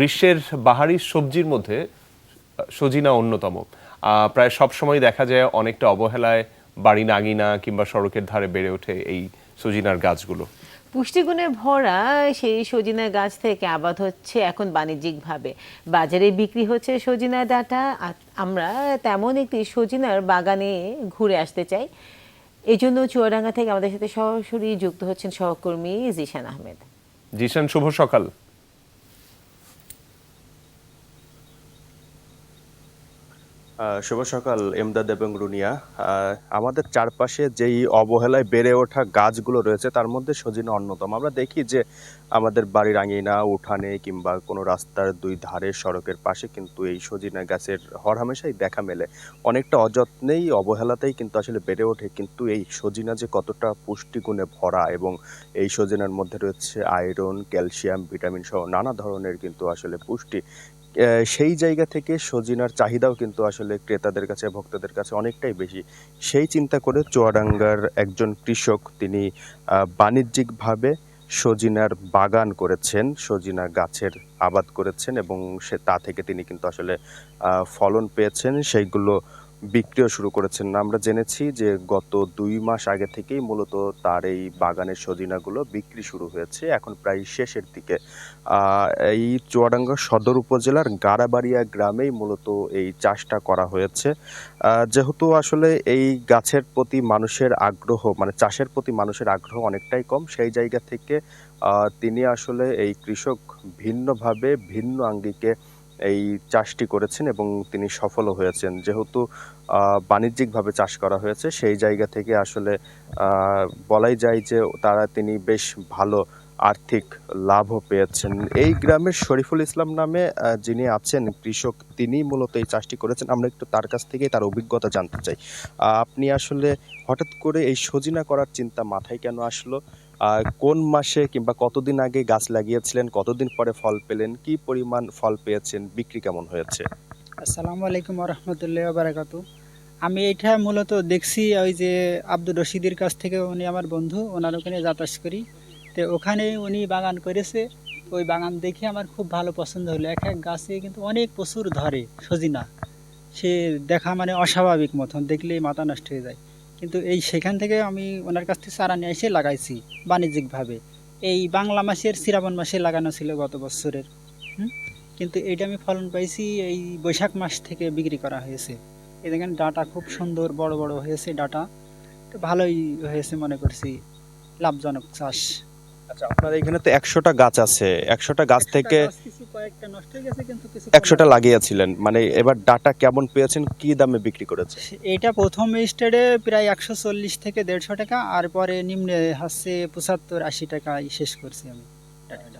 গ্রীষ্মের বাহারি সবজির মধ্যে সজিনা অন্যতম। প্রায় সব সময় দেখা যায় অনেকটা অবহেলায় বাড়ি নাগিনা কিংবা সড়কের ধারে বেড়ে ওঠে এই সজিনার গাছগুলো। পুষ্টিগুণে ভরা সেই সজিনা গাছ থেকে আবাদ হচ্ছে এখন বাণিজ্যিকভাবে। বাজারে বিক্রি হচ্ছে সজিনা ডাটা আমরা তেমন একটি সজিনার বাগানে ঘুরে আসতে চাই। এই জন্য চুয়াডাঙ্গা থেকে আমাদের সাথে সরাসরি যুক্ত হচ্ছেন সহকর্মী জিশান আহমেদ। জিশান শুভ সকাল। শুভ সকাল এমদাদ এবং রুনিয়া। আমাদের চারপাশে যেই অবহেলায় বেড়ে ওঠা গাছগুলো রয়েছে, তার মধ্যে সজিনা অন্যতম। আমরা দেখি যে আমাদের বাড়ির আঙিনা, উঠানে কিংবা কোনো রাস্তার দুই ধারে সড়কের পাশে কিন্তু এই সজিনা গাছের হর হামেশাই দেখা মেলে। অনেকটা অযত্নেই, অবহেলাতেই কিন্তু আসলে বেড়ে ওঠে কিন্তু এই সজিনা যে কতটা পুষ্টিগুণে ভরা এবং এই সজিনার মধ্যে রয়েছে আয়রন, ক্যালসিয়াম, ভিটামিন সহ নানা ধরনের কিন্তু আসলে পুষ্টি সেই জায়গা থেকে সজিনার চাহিদাও কিন্তু আসলে ক্রেতাদের কাছে, ভক্তদের কাছে অনেকটাই বেশি। সেই চিন্তা করে চুয়াডাঙ্গার একজন কৃষক তিনি বাণিজ্যিকভাবে সজিনার বাগান করেছেন, সজিনা গাছের আবাদ করেছেন এবং সে তা থেকে তিনি কিন্তু আসলে ফলন পেয়েছেন। সেইগুলো বিক্রিও শুরু করেছেন। আমরা জেনেছি যে গত দুই মাস আগে থেকেই মূলত তার এই বাগানের সজিনাগুলো বিক্রি শুরু হয়েছে, এখন প্রায় শেষের দিকে। এই চুয়াডাঙ্গা সদর উপজেলার গাড়াবাড়িয়া গ্রামেই মূলত এই চাষটা করা হয়েছে। যেহেতু আসলে এই গাছের প্রতি মানুষের আগ্রহ মানে চাষের প্রতি মানুষের আগ্রহ অনেকটাই কম, সেই জায়গা থেকে তিনি আসলে এই কৃষক ভিন্নভাবে ভিন্ন আঙ্গিকে এই চাষটি করেছেন এবং তিনি সফলও হয়েছেন। যেহেতু বাণিজ্যিকভাবে চাষ করা হয়েছে, সেই জায়গা থেকে আসলে বলাই যায় যে তারা তিনি বেশ ভালো আর্থিক লাভও পেয়েছেন। এই গ্রামের শরীফুল ইসলাম নামে যিনি আছেন কৃষক, তিনি মূলত এই চাষটি করেছেন। আমরা একটু তার কাছ থেকে তার অভিজ্ঞতা জানতে চাই। আপনি আসলে হঠাৎ করে এই সজিনা করার চিন্তা মাথায় কেন আসলো? কোন মাসে কিংবা কতদিন আগে গাছ লাগিয়েছিলেন, কতদিন পরে ফল পেলেন, কি পরিমাণ ফল পেয়েছেন, বিক্রি কেমন হয়েছে? আসসালামু আলাইকুম রহমতুল্লাহ বারাকাতু আমি এটা মূলত দেখছি ওই যে আব্দুর রশিদের কাছ থেকে উনি আমার বন্ধু, ওনার ওখানে যাতায়াত করি। তো ওখানে উনি বাগান করেছে, ওই বাগান দেখে আমার খুব ভালো পছন্দ হলো। এক এক গাছে কিন্তু অনেক প্রচুর ধরে, সজিনা। সে দেখা মানে অস্বাভাবিক মতন, দেখলেই মাথা নষ্ট হয়ে যায়। কিন্তু এই সেখান থেকে আমি ওনার কাছ থেকে চারা নিয়ে এসে লাগাইছি বাণিজ্যিকভাবে। এই বাংলা মাসের শ্রাবণ মাসে লাগানো ছিল গত বছরের? কিন্তু এটা আমি ফলন পাইছি এই বৈশাখ মাস থেকে বিক্রি করা হয়েছে। এই দেখেন ডাটা খুব সুন্দর বড় বড় হয়েছে ডাটা। তো ভালোই হয়েছে মনে করছি লাভজনক চাষ। আচ্ছা আপনার এখানে তো একশোটা গাছ আছে। একশোটা গাছ থেকে একশোটা লাগিয়েছিলেন। মানে এবার ডাটা কেমন পেয়েছেন? কি দামে বিক্রি করেছে এটা প্রথম স্টেডে প্রায় একশো চল্লিশ থেকে দেড়শো টাকা আর পরে নিম্নে হচ্ছে পঁচাত্তর আশি টাকায় শেষ করছি আমি ডাটাটা।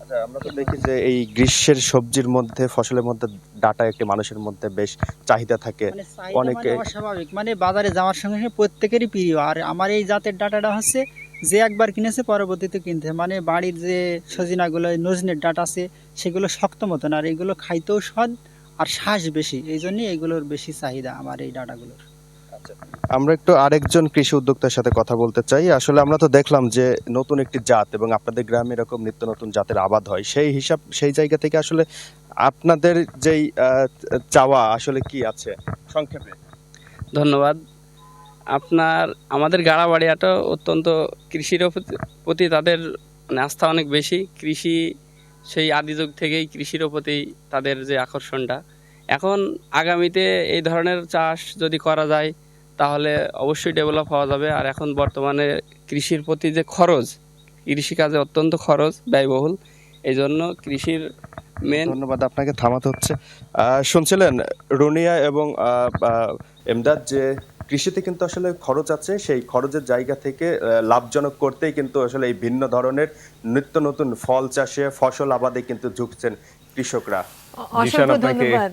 আচ্ছা আমরা তো দেখি যে এই গ্রীষ্মের সবজির মধ্যে ফসলের মধ্যে ডাটা একটি মানুষের মধ্যে বেশ চাহিদা থাকে। মানে মানে অনেকে- অস্বাভাবিক। মানে বাজারে যাওয়ার সঙ্গে সঙ্গে প্রত্যেকেরই প্রিয়। আর আমার এই জাতের ডাটাটা হচ্ছে যে একবার কিনেছে পরবর্তীতে কিনতে মানে বাড়ির যে সজিনাগুলো নজনের ডাটা আছে সেগুলো শক্ত মতন আর এগুলো খাইতেও স্বাদ আর শ্বাস বেশি। এই জন্যই এগুলোর বেশি চাহিদা আমার এই ডাটাগুলোর। আমরা একটু আরেকজন কৃষি উদ্যোক্তার সাথে কথা বলতে চাই। আসলে আমরা তো দেখলাম যে নতুন একটি জাত এবং আপনাদের গ্রামে এরকম নিত্য নতুন জাতের আবাদ হয়। সেই হিসাব সেই জায়গা থেকে আসলে আপনাদের যেই আহ, চাওয়া আসলে কি আছে সংক্ষেপে? ধন্যবাদ। আপনার, আমাদের গাড়াবাড়িয়াটা অত্যন্ত কৃষির প্রতি- তাদের মানে আস্থা অনেক বেশি। কৃষি সেই আদি যুগ থেকেই কৃষির প্রতি তাদের যে আকর্ষণটা। এখন আগামীতে এই ধরনের চাষ যদি করা যায়, তাহলে অবশ্যই ডেভেলপ হওয়া যাবে। আর এখন বর্তমানে কৃষির প্রতি যে খরচ, কৃষিকাজে অত্যন্ত খরচ, ব্যয়বহুল এই জন্য কৃষির মেন ধন্যবাদ আপনাকে থামাতে হচ্ছে। শুনছিলেন রুনিয়া এবং এমদাদ যে কৃষিতে কিন্তু আসলে খরচ আছে সেই খরচের জায়গা থেকে আহ, লাভজনক করতেই কিন্তু আসলে এই ভিন্ন ধরনের নিত্য নতুন ফল চাষে ফসল আবাদে কিন্তু ঝুঁকছেন কৃষকরা। আপনাকে ধন্যবাদ।